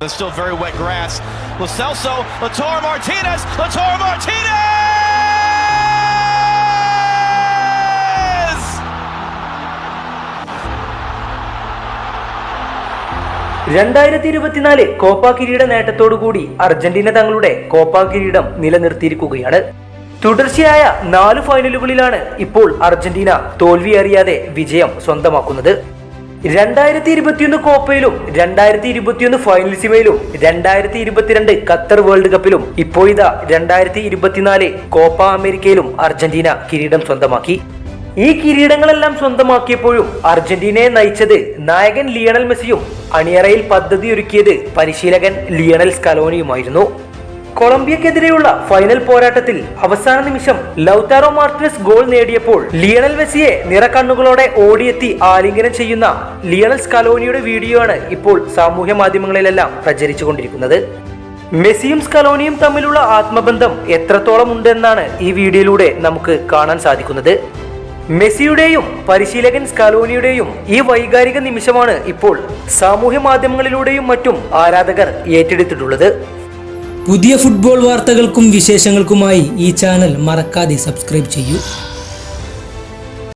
There's still very wet grass. Lo Celso, Latour Martinez, Latour Martinez! രണ്ടായിരത്തി ഇരുപത്തിനാല് Copa കിരീട നേട്ടത്തോടുകൂടി Argentina തങ്ങളുടെ Copa കിരീടം നിലനിർത്തിയിരിക്കുകയാണ് തുടർച്ചയായ നാല് ഫൈനലുകളിലാണ് ഇപ്പോൾ അർജന്റീന തോൽവി അറിയാതെ വിജയം സ്വന്തമാക്കുന്നത് രണ്ടായിരത്തി ഇരുപത്തിയൊന്ന് കോപ്പയിലും രണ്ടായിരത്തി ഇരുപത്തിയൊന്ന് ഫൈനൽസിമയിലും രണ്ടായിരത്തി ഇരുപത്തിരണ്ട് ഖത്തർ വേൾഡ് കപ്പിലും ഇപ്പോൾ ഇതാ രണ്ടായിരത്തി ഇരുപത്തിനാല് കോപ്പ അമേരിക്കയിലും അർജന്റീന കിരീടം സ്വന്തമാക്കി. ഈ കിരീടങ്ങളെല്ലാം സ്വന്തമാക്കിയപ്പോഴും അർജന്റീനയെ നയിച്ചത് നായകൻ ലിയണൽ മെസ്സിയും അണിയറയിൽ പദ്ധതി ഒരുക്കിയത് പരിശീലകൻ ലിയണൽ സ്കലോനിയുമായിരുന്നു കൊളംബിയക്കെതിരെയുള്ള ഫൈനൽ പോരാട്ടത്തിൽ അവസാന നിമിഷം ലൗതാറോ മാർട്ടിനസ് ഗോൾ നേടിയപ്പോൾ ലിയണൽ മെസ്സിയെ നിറക്കണ്ണുകളോടെ ഓടിയെത്തി ആലിംഗനം ചെയ്യുന്ന ലിയണൽ സ്കലോനിയുടെ വീഡിയോ ആണ് ഇപ്പോൾ സാമൂഹ്യ മാധ്യമങ്ങളിലെല്ലാം പ്രചരിച്ചുകൊണ്ടിരിക്കുന്നത്. മെസ്സിയും സ്കലോനിയും തമ്മിലുള്ള ആത്മബന്ധം എത്രത്തോളം ഉണ്ടെന്നാണ് ഈ വീഡിയോയിലൂടെ നമുക്ക് കാണാൻ സാധിക്കുന്നത്. മെസ്സിയുടെയും പരിശീലകൻ സ്കലോനിയുടെയും ഈ വൈകാരിക നിമിഷമാണ് ഇപ്പോൾ സാമൂഹ്യ മാധ്യമങ്ങളിലൂടെയും മറ്റും ആരാധകർ ഏറ്റെടുത്തിട്ടുള്ളത്. പുതിയ ഫുട്ബോൾ വാർത്തകൾക്കും വിശേഷങ്ങൾക്കുമായി ഈ ചാനൽ മറക്കാതെ സബ്സ്ക്രൈബ് ചെയ്യൂ.